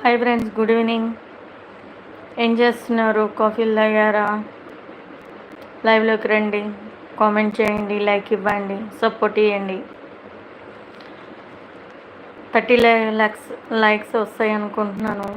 Hi friends good evening ఏం చేస్తున్నారు? కాఫీలు తాగారా? లైవ్లోకి రండి. కామెంట్ చేయండి లైక్ ఇవ్వండి సపోర్ట్ ఇవ్వండి థర్టీ ల్యాక్స్ లైక్స్ వస్తాయి అనుకుంటున్నాను.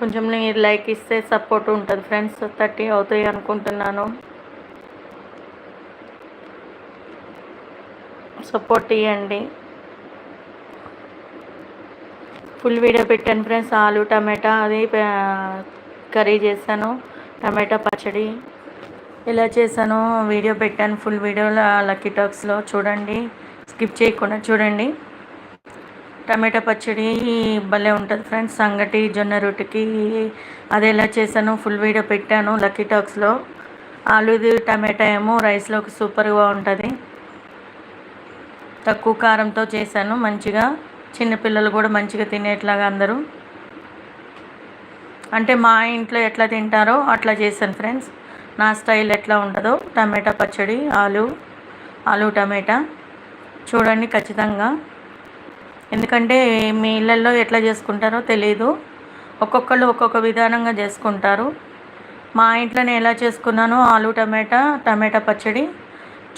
కొంచెం మీరు లైక్ ఇస్తే సపోర్ట్ ఉంటుంది ఫ్రెండ్స్ థర్టీ అవుతాయి అనుకుంటున్నాను. సపోర్ట్ ఇవ్వండి ఫుల్ వీడియో పెట్టాను ఫ్రెండ్స్ ఆలు టమాటా అది కర్రీ చేశాను టమాటా పచ్చడి ఇలా చేశాను వీడియో పెట్టాను ఫుల్ వీడియోలో లక్కీ టాక్స్లో చూడండి స్కిప్ చేయకుండా చూడండి. టమాటా పచ్చడి భలే ఉంటుంది ఫ్రెండ్స్ సంగటి జొన్న రొట్టెకి అది ఎలా చేశాను ఫుల్ వీడియో పెట్టాను లక్కీ టాక్స్లో. ఆలుది టమాటా ఏమో రైస్లోకి సూపర్గా ఉంటుంది. తక్కువ కారంతో చేశాను మంచిగా. చిన్నపిల్లలు కూడా మంచిగా తినేట్లాగా అందరూ. అంటే మా ఇంట్లో ఎట్లా తింటారో అట్లా చేశాను ఫ్రెండ్స్. నా స్టైల్ ఎట్లా ఉంటుందో టమాటా పచ్చడి ఆలు ఆలు టమాటా. చూడండి ఖచ్చితంగా. ఎందుకంటే మీ ఇళ్ళల్లో ఎట్లా చేసుకుంటారో తెలియదు ఒక్కొక్కళ్ళు ఒక్కొక్క విధానంగా చేసుకుంటారు. మా ఇంట్లో నేను ఎలా చేసుకున్నానో ఆలు టమాటా టమాటా పచ్చడి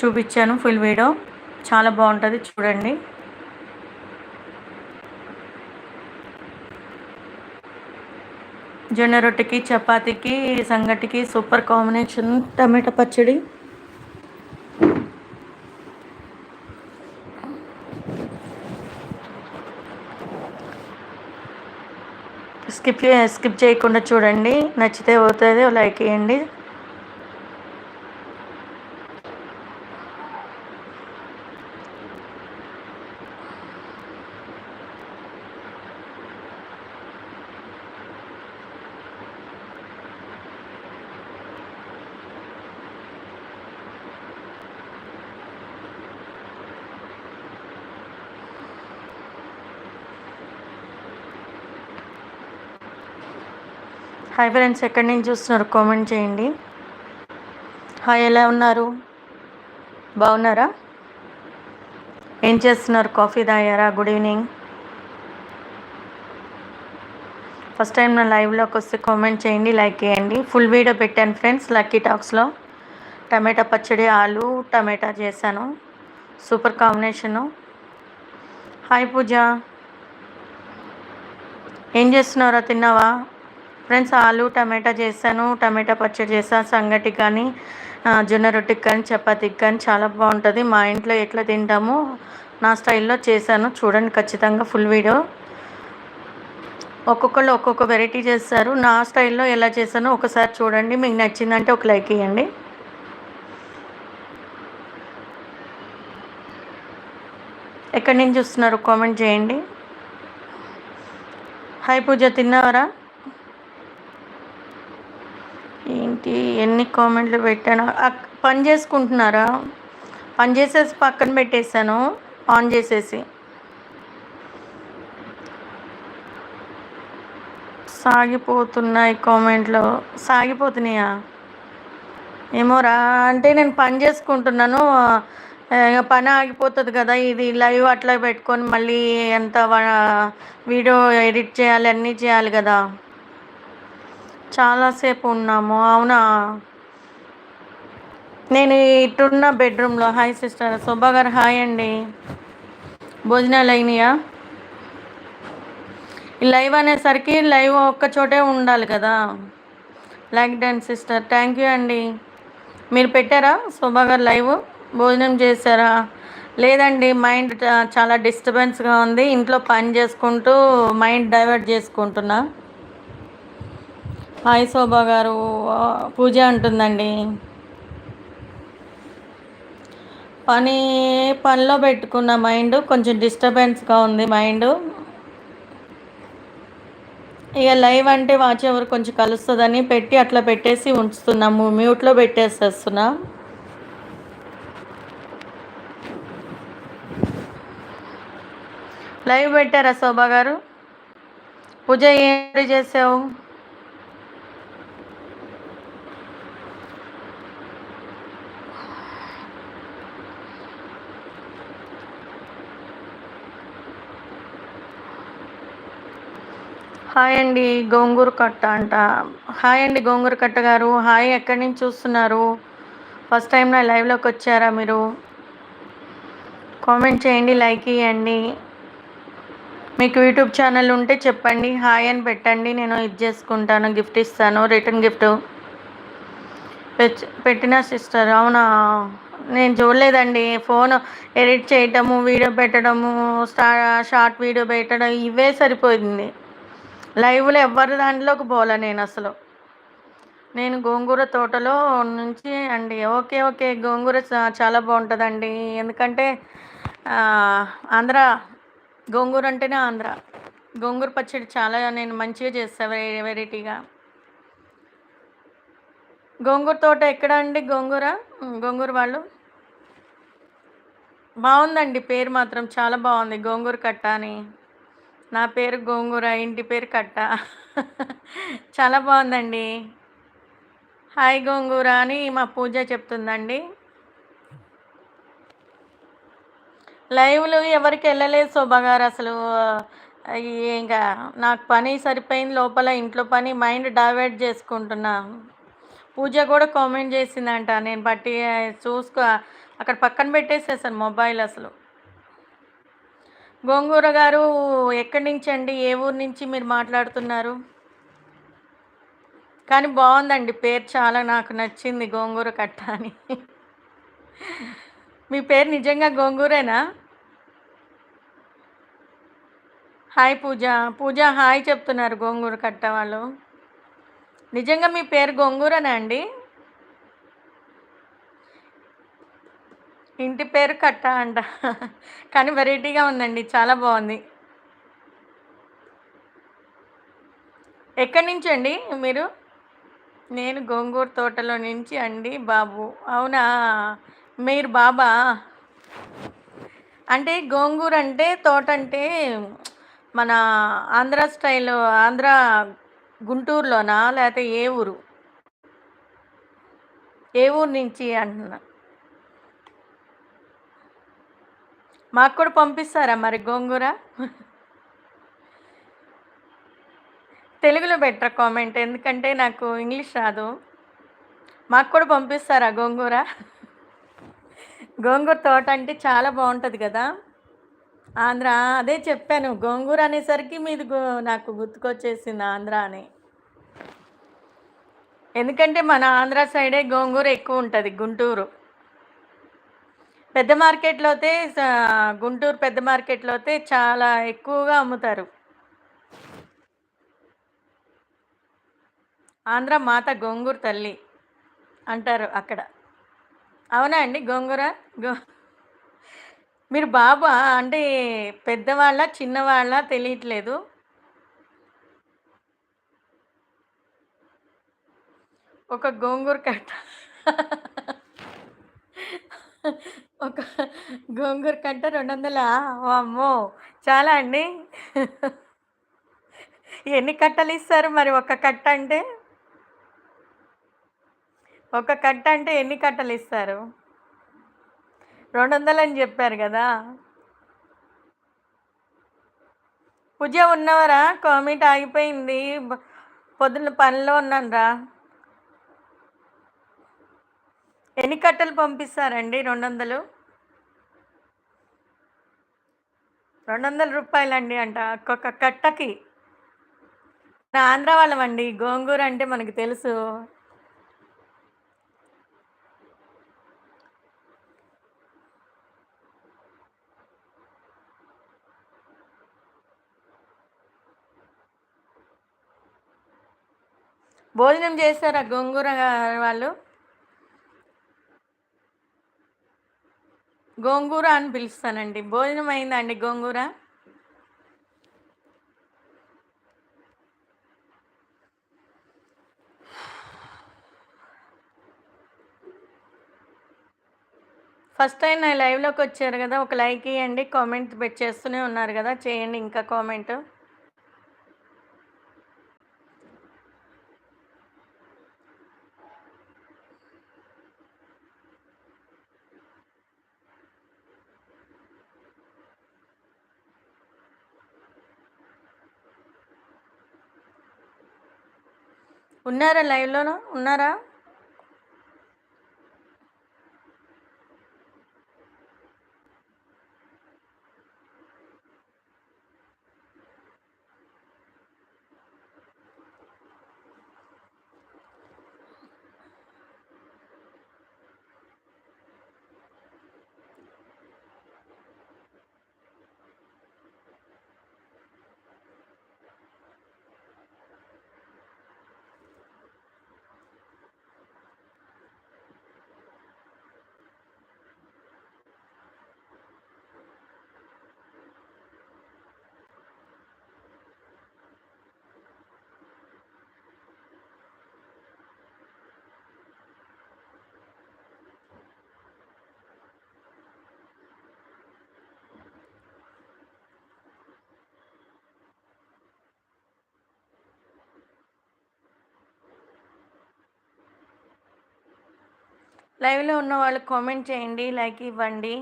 చూపించాను ఫుల్ వీడియో. చాలా బాగుంటుంది చూడండి. జొన్న రొట్టెకి చపాతీకి సంగటికి సూపర్ కాంబినేషన్ టమాటా పచ్చడి. స్కిప్ స్కిప్ చేయకుండా చూడండి. నచ్చితే అవుతుంది లైక్ చేయండి. హాయ్ ఫ్రెండ్స్ ఎక్కడి నుంచి చూస్తున్నారు? కామెంట్ చేయండి. హాయ్ ఎలా ఉన్నారు? బాగున్నారా? ఏం చేస్తున్నారు? కాఫీ తాగారా? Good evening. ఫస్ట్ టైం నా లైవ్లోకి వస్తే కామెంట్ చేయండి లైక్ చేయండి. ఫుల్ వీడియో పెట్టాను ఫ్రెండ్స్ లక్కీ టాక్స్లో. టమాటా పచ్చడి ఆలు టమాటా చేశాను. Super combination. హాయ్ పూజ. ఏం చేస్తున్నారా తిన్నావా? ఫ్రెండ్స్ ఆలు టమాటా చేశాను. టమాటా పచ్చడి చేశాను సంగటి కానీ జొన్న రొట్టెకి కానీ చపాతీకి కానీ చాలా బాగుంటుంది. మా ఇంట్లో ఎట్లా తింటామో నా స్టైల్లో చేశాను. చూడండి ఖచ్చితంగా ఫుల్ వీడియో. ఒక్కొక్కళ్ళు ఒక్కొక్క వెరైటీ చేస్తారు. నా స్టైల్లో ఎలా చేశానో ఒకసారి చూడండి. మీకు నచ్చిందంటే ఒక లైక్ ఇవ్వండి ఎక్కడి నుంచి చూస్తున్నారు? కామెంట్ చేయండి. హాయ్ పూజ తిన్నావరా? ఏంటి? ఎన్ని కామెంట్లు పెట్టాను? పని చేసుకుంటున్నారా? పని చేసేసి పక్కన పెట్టేశాను. ఆన్ చేసేసి. సాగిపోతున్నాయి కామెంట్లు. సాగిపోతున్నాయా? ఏమోరా అంటే నేను పని చేసుకుంటున్నాను. పని ఆగిపోతుంది కదా ఇది లైవ్ అట్లా పెట్టుకొని మళ్ళీ ఎంత వీడియో ఎడిట్ చేయాలి అన్నీ చేయాలి కదా. చాలాసేపు ఉన్నాము అవునా? నేను ఇటున్న బెడ్రూమ్లో. హాయ్ సిస్టర్ శోభా గారు హాయ్ అండి. భోజనాలు అయినాయా? ఈ లైవ్ అనేసరికి లైవ్ ఒక్క చోటే ఉండాలి కదా. Like done sister thank you అండి. మీరు పెట్టారా? శోభా గారు లైవ్ భోజనం చేశారా? లేదండి మైండ్ చాలా డిస్టర్బెన్స్గా ఉంది. ఇంట్లో పని చేసుకుంటూ మైండ్ డైవర్ట్ చేసుకుంటున్నా. హాయ్ శోభా గారు పూజ అంటుందండి పని పనిలో పెట్టుకున్న మైండ్ కొంచెం డిస్టర్బెన్స్గా ఉంది మైండ్. ఇక లైవ్ అంటే వాచ్ ఎవరు కొంచెం కలుస్తుందని పెట్టి అట్లా పెట్టేసి ఉంచుతున్నాము మ్యూట్లో పెట్టేసేస్తున్నా. లైవ్ పెట్టారా శోభా గారు? పూజ ఏం చేసావు? హాయ్ అండి గోంగూర కట్ట అంట. హాయ్ అండి గోంగూర కట్ట గారు. హాయ్ ఎక్కడి నుంచి చూస్తున్నారు? ఫస్ట్ టైం నా లైవ్లోకి వచ్చారా మీరు? కామెంట్ చేయండి లైక్ ఇవ్వండి మీకు యూట్యూబ్ ఛానల్ ఉంటే చెప్పండి. హాయ్ అని పెట్టండి. నేను ఇది చేసుకుంటాను గిఫ్ట్ ఇస్తాను. రిటర్న్ గిఫ్ట్ పెట్టిన సిస్టర్ అవునా? నేను చూడలేదండి. ఫోన్ ఎడిట్ చేయటము వీడియో పెట్టడము స్టా షార్ట్ వీడియో పెట్టడం ఇవే సరిపోయింది. లైవ్లో ఎవరి దాంట్లోకి పోలే నేను అసలు. నేను గోంగూర తోటలో నుంచి అండి. Okay okay. గోంగూర చాలా బాగుంటుందండి. ఎందుకంటే ఆంధ్ర గోంగూర అంటేనే ఆంధ్ర. గోంగూర పచ్చడి చాలా నేను మంచిగా చేస్తాను వెరైటీగా. గోంగూర తోట ఎక్కడ అండి గోంగూర? గోంగూర వాళ్ళు? బాగుందండి పేరు మాత్రం చాలా బాగుంది. గోంగూర కట్ట అని. నా పేరు గోంగూర ఇంటి పేరు కట్ట. చాలా బాగుందండి. హాయ్ గోంగూర అని మా పూజ చెప్తుందండి. లైవ్లు ఎవరికి వెళ్ళలేదు శోభ గారు అసలు. ఇంకా నాకు పని సరిపోయింది లోపల ఇంట్లో పని మైండ్ డైవర్ట్ చేసుకుంటున్నా. పూజ కూడా కామెంట్ చేసిందంట. నేను బట్టి చూసుకో అక్కడ పక్కన పెట్టేసేసాను మొబైల్ అసలు. గోంగూర గారు ఎక్కడి నుంచి అండి ఏ ఊరు నుంచి మీరు మాట్లాడుతున్నారు? కానీ బాగుందండి పేరు చాలా నాకు నచ్చింది గోంగూర కట్ట అని. మీ పేరు నిజంగా గోంగూరేనా? హాయ్ పూజ. పూజ హాయ్ చెప్తున్నారు గోంగూర కట్ట వాళ్ళు. నిజంగా మీ పేరు గోంగూరనా అండి? ఇంటి పేరు కట్ట అంట. కానీ వెరైటీగా ఉందండి చాలా బాగుంది. ఎక్కడి నుంచి అండి మీరు? నేను గోంగూర తోటలో నుంచి అండి బాబు. అవునా? మీరు బాబా? అంటే గోంగూర అంటే తోట అంటే మన ఆంధ్ర స్టైల్ ఆంధ్ర గుంటూరులోనా? లేకపోతే ఏ ఊరు? ఏ ఊరు నుంచి అంటున్నా? మాకు కూడా పంపిస్తారా మరి గోంగూర? తెలుగులో బెటర్ కామెంట్? ఎందుకంటే నాకు ఇంగ్లీష్ రాదు. మాకు కూడా పంపిస్తారా గోంగూర? గోంగూర తోట అంటే చాలా బాగుంటుంది కదా. ఆంధ్ర అదే చెప్పాను. గోంగూర అనేసరికి మీది గో నాకు గుర్తుకొచ్చేసింది ఆంధ్ర అని. ఎందుకంటే మన ఆంధ్ర సైడే గోంగూర ఎక్కువ ఉంటుంది గుంటూరు. పెద్ద మార్కెట్లో అయితే గుంటూరు పెద్ద మార్కెట్లో అయితే చాలా ఎక్కువగా అమ్ముతారు. ఆంధ్ర మాత గోంగూర తల్లి అంటారు అక్కడ. అవునా అండి గోంగూర? గో మీరు బాబా అంటే పెద్దవాళ్ళ చిన్నవాళ్ళ తెలియట్లేదు. ఒక గోంగూర కట్ట. ఒక గోంగూర కట్ట రెండు వందల అమ్మో చాలా అండి. ఎన్ని కట్టలు ఇస్తారు మరి ఒక కట్ట అంటే? ఒక కట్ట అంటే ఎన్ని కట్టలు ఇస్తారు? రెండు వందలు అని చెప్పారు కదా? పూజ ఉన్నవరా? కామెంట్ ఆగిపోయింది. పొద్దున్న పనిలో ఉన్నాను రా ఎన్ని కట్టలు పంపిస్తారండి? రెండు వందలు రెండు వందల రూపాయలండి అంట. ఒక్కొక్క కట్టకి. ఆంధ్ర వాళ్ళమండి. గోంగూర అంటే మనకు తెలుసు. భోజనం చేస్తారా గోంగూర వాళ్ళు? గోంగూర అని పిలుస్తానండి. భోజనం అయిందండి గోంగూర? ఫస్ట్ టైం నా లైవ్లోకి వచ్చారు కదా ఒక లైక్ ఇవ్వండి కామెంట్ చేస్తూనే ఉన్నారు కదా చేయండి ఇంకా కామెంట్ ఉన్నారా లైవ్లోనా? ఉన్నారా? లైవ్లో ఉన్న వాళ్ళు కామెంట్ చేయండి లైక్ ఇవ్వండి.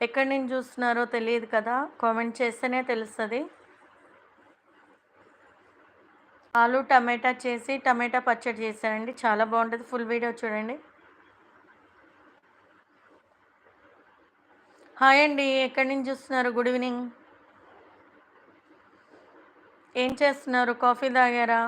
ఎక్కడి నుంచి చూస్తున్నారో తెలియదు కదా కామెంట్ చేస్తేనే తెలుస్తుంది. ఆలు టమాటా చేసి టమాటా పచ్చడి చేశానండి చాలా బాగుంటుంది. ఫుల్ వీడియో చూడండి. హాయ్ అండి. ఎక్కడి నుంచి చూస్తున్నారు? Good evening. ఏం చేస్తున్నారు? కాఫీ తాగారా?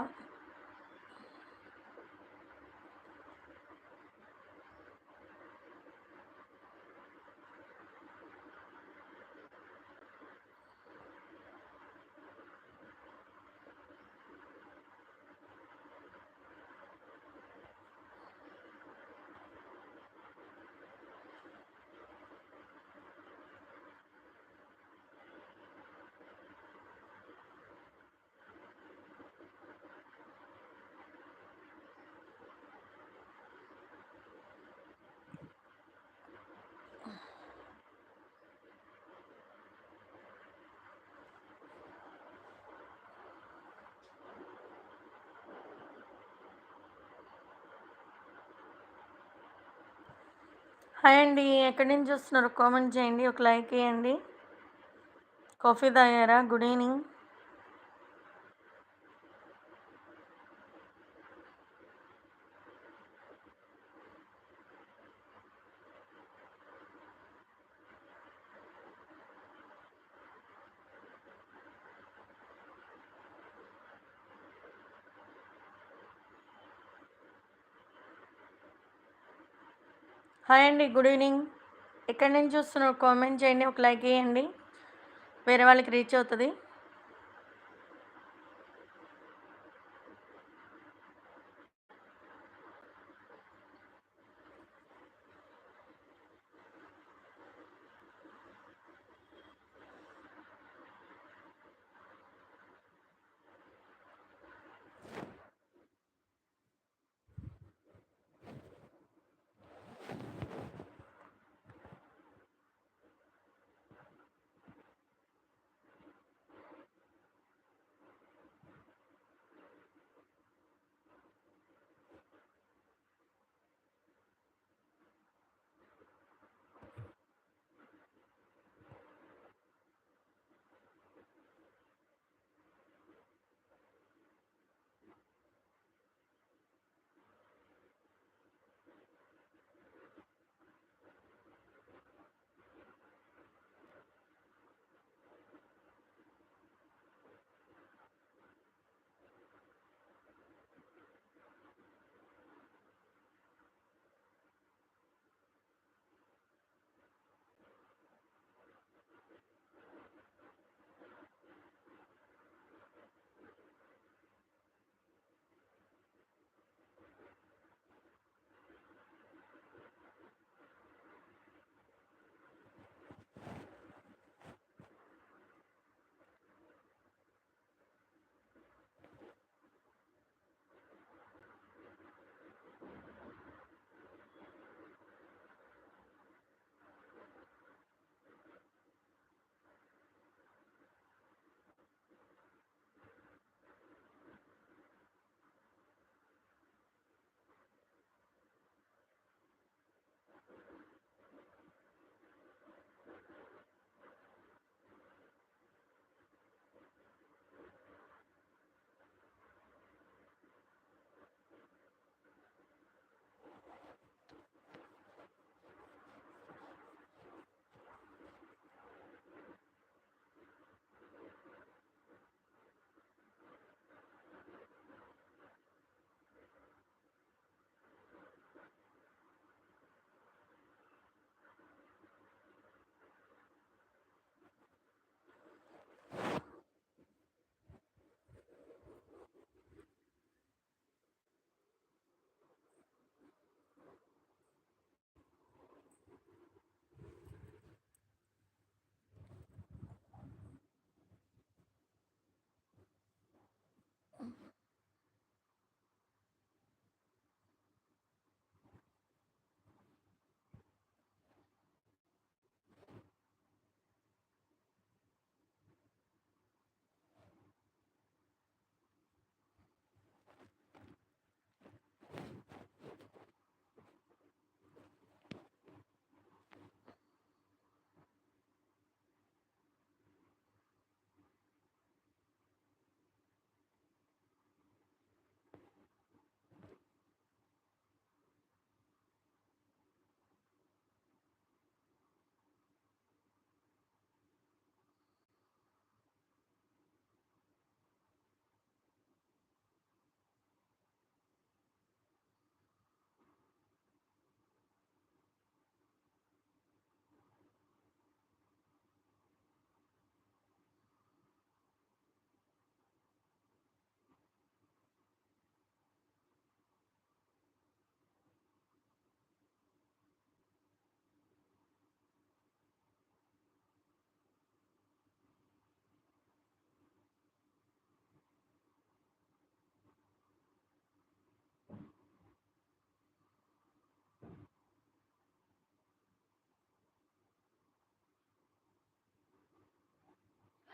హాయ్ అండి. ఎక్కడి నుంచి చూస్తున్నారు? కామెంట్ చేయండి. ఒక లైక్ వేయండి. కాఫీ తాగారా? Good evening. హాయ్ అండి గుడ్ ఈవినింగ్. ఎక్కడి నుంచి చూస్తున్నారు కామెంట్ చేయండి ఒక లైక్ వేయండి. వేరే వాళ్ళకి రీచ్ అవుతుంది.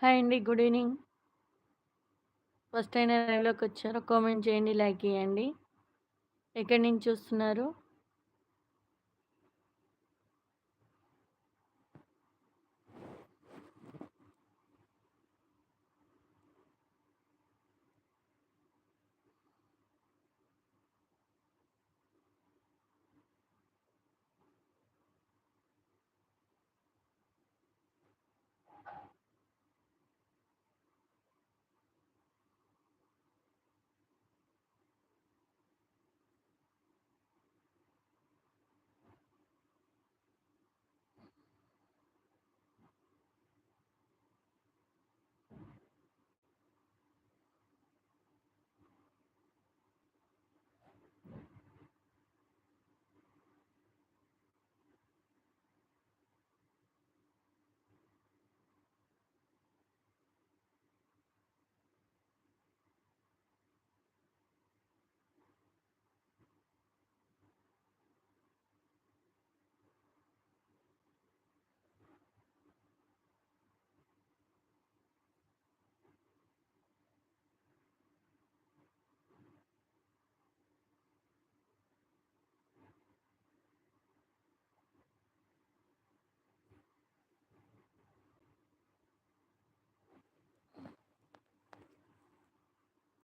హాయ్ అండి గుడ్ ఈవినింగ్. ఫస్ట్ అయినా లైవ్లోకి వచ్చారో. కామెంట్ చేయండి లైక్ చేయండి. ఎక్కడి నుంచి చూస్తున్నారు?